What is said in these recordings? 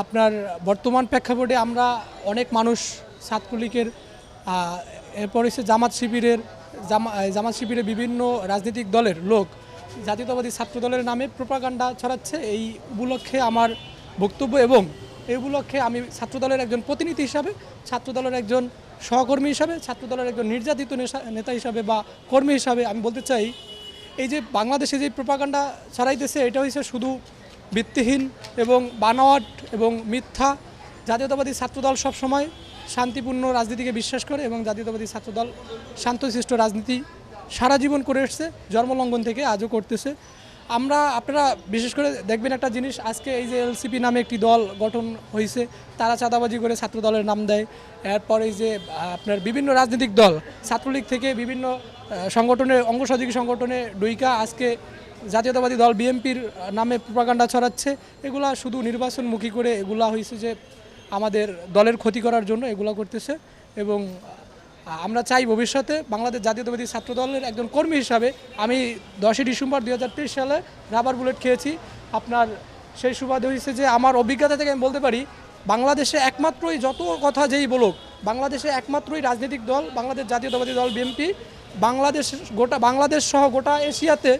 আপনার বর্তমান প্রেক্ষাপটে আমরা অনেক মানুষ ছাত্রলীগের এরপর হচ্ছে জামাত শিবিরের, জামা জামাত শিবিরের বিভিন্ন রাজনৈতিক দলের লোক জাতীয়তাবাদী ছাত্র দলের নামে প্রোপাগান্ডা ছড়াচ্ছে। এই উপলক্ষে আমার বক্তব্য এবং এই উপলক্ষে আমি ছাত্রদলের একজন প্রতিনিধি হিসাবে ছাত্রদলের একজন সহকর্মী হিসাবে ছাত্রদলের একজন নির্যাতিত নেতা হিসাবে বা কর্মী হিসাবে আমি বলতে চাই, এই যে বাংলাদেশে যে প্রোপাগান্ডা ছড়াইতেছে, এটা হচ্ছে শুধু ভিত্তিহীন এবং বানোয়াট এবং মিথ্যা জাতীয়তাবাদী ছাত্রদল সবসময় শান্তিপূর্ণ রাজনীতিকে বিশ্বাস করে এবং জাতীয়তাবাদী ছাত্রদল শান্তশিষ্ট রাজনীতি সারা জীবন করে এসছে, জন্মলঙ্ঘন থেকে আজও করতেছে। আমরা, আপনারা বিশেষ করে দেখবেন একটা জিনিস, আজকে এই যে এলসিপি নামে একটি দল গঠন হয়েছে তারা চাঁদাবাজি করে ছাত্র দলের নাম দেয়। এরপরে এই যে, আপনার বিভিন্ন রাজনৈতিক দল, ছাত্রলীগ থেকে বিভিন্ন সংগঠনের, অঙ্গসহযোগী সংগঠনে ডুইকা আজকে জাতীয়তাবাদী দল বিএনপির নামে প্রপাগান্ডা ছড়াচ্ছে। এগুলা শুধু নির্বাচনমুখী করে এগুলা হয়েছে যে আমাদের দলের ক্ষতি করার জন্য এগুলা করতেছে এবং আমরা চাই ভবিষ্যতে বাংলাদেশ জাতীয়তাবাদী ছাত্র দলের একজন কর্মী হিসাবে আমি দশই ডিসেম্বর দু হাজার তেইশ সালে রাবার বুলেট খেয়েছি। আপনার সেই সুবাদে হয়েছে যে আমার অভিজ্ঞতা থেকে আমি বলতে পারি, বাংলাদেশে একমাত্রই যত কথা যেই বলুক, বাংলাদেশে একমাত্রই রাজনৈতিক দল, বাংলাদেশ জাতীয়তাবাদী দল বিএনপি, বাংলাদেশ গোটা, বাংলাদেশ সহ গোটা এশিয়াতে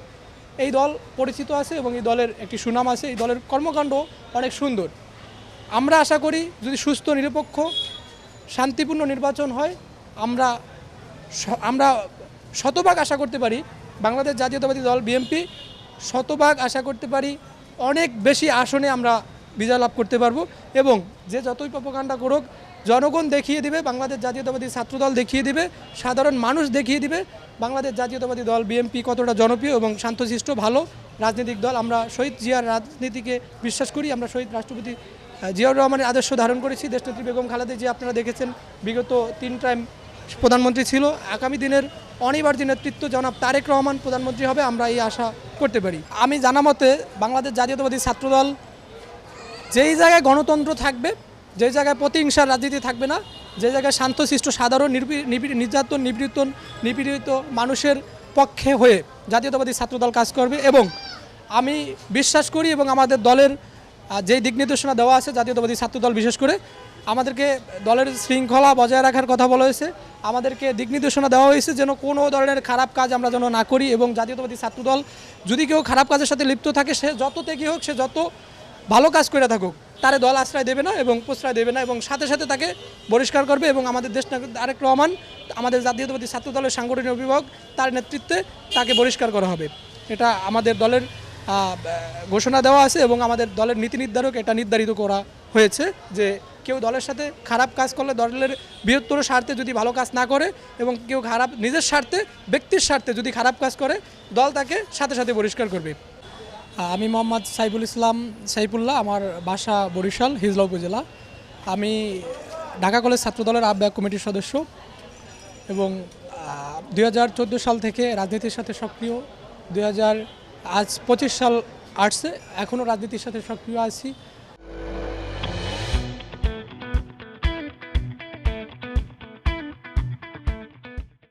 এই দল পরিচিত আছে এবং এই দলের একটি সুনাম আছে। এই দলের কর্মকাণ্ড অনেক সুন্দর। আমরা আশা করি যদি সুস্থ, নিরপেক্ষ, শান্তিপূর্ণ নির্বাচন হয়, আমরা আমরা শতভাগ আশা করতে পারি বাংলাদেশ জাতীয়তাবাদী দল, বিএনপি শতভাগ আশা করতে পারি অনেক বেশি আসনে আমরা বিজয় লাভ করতে পারব এবং যে যতই প্রপকাণ্ডা করুক জনগণ দেখিয়ে দিবে, বাংলাদেশ জাতীয়তাবাদী ছাত্রদল দেখিয়ে দিবে, সাধারণ মানুষ দেখিয়ে দিবে, বাংলাদেশ জাতীয়তাবাদী দল, বিএনপি কতটা জনপ্রিয় এবং শান্তশিষ্ট, ভালো রাজনৈতিক দল। আমরা শহীদ জিয়ার রাজনীতিকে বিশ্বাস করি, আমরা শহীদ রাষ্ট্রপতি জিয়াউর রহমানের আদর্শ ধারণ করেছি। দেশনেত্রী বেগম খালেদা যে আপনারা দেখেছেন, বিগত তিন টাইম প্রধানমন্ত্রী ছিল। আগামী দিনের অনিবার্য নেতৃত্ব জনাব তারেক রহমান প্রধানমন্ত্রী হবে, আমরা এই আশা করতে পারি। আমি জানা মতে, বাংলাদেশ জাতীয়তাবাদী ছাত্রদল যেই জায়গায় গণতন্ত্র থাকবে যে জায়গায় প্রতিহিংসার রাজনীতি থাকবে না, যে জায়গায় শান্তশিষ্ট সাধারণ নির্যাতন নিপীড়িত নিপীড়িত মানুষের পক্ষে হয়ে জাতীয়তাবাদী ছাত্রদল কাজ করবে এবং আমি বিশ্বাস করি এবং আমাদের দলের যেই দিক নির্দেশনা দেওয়া আছে জাতীয়তাবাদী ছাত্রদল বিশেষ করে, আমাদেরকে দলের শৃঙ্খলা বজায় রাখার কথা বলা হয়েছে। আমাদেরকে দিক নির্দেশনা দেওয়া হয়েছে যেন কোনো ধরনের খারাপ কাজ আমরা যেন না করি এবং জাতীয়তাবাদী ছাত্রদল যদি কেউ খারাপ কাজের সাথে লিপ্ত থাকে, সে যত তেগি হোক, সে যত ভালো কাজ করে থাকুক। তারে দল আশ্রয় দেবে না এবং প্রশ্রয় দেবে না এবং সাথে সাথে তাকে বহিষ্কার করবে এবং আমাদের দেশ আরেক রহমান, আমাদের জাতীয়তাবাদী ছাত্র দলের সাংগঠনিক অভিভাবক, তার নেতৃত্বে তাকে বহিষ্কার করা হবে। এটা আমাদের দলের ঘোষণা দেওয়া আছে এবং আমাদের দলের নীতি নির্ধারক এটা নির্ধারিত করা হয়েছে যে কেউ দলের সাথে খারাপ কাজ করলে দলের বৃহত্তর স্বার্থে যদি ভালো কাজ না করে এবং কেউ খারাপ নিজের স্বার্থে, ব্যক্তির স্বার্থে যদি খারাপ কাজ করে, দল তাকে সাথে সাথে বহিষ্কার করবে। আমি মোহাম্মদ সাইফুল ইসলাম সাইফুল্লাহ, আমার বাসা বরিশাল, হিজলা উপজেলা। আমি ঢাকা কলেজ ছাত্রদলের আহ্বায়ক কমিটির সদস্য এবং দুই হাজার চোদ্দ সাল থেকে রাজনীতির সাথে সক্রিয়, দুই আজ পঁচিশ সাল আর্টসে এখনও রাজনীতির সাথে সক্রিয় আছি।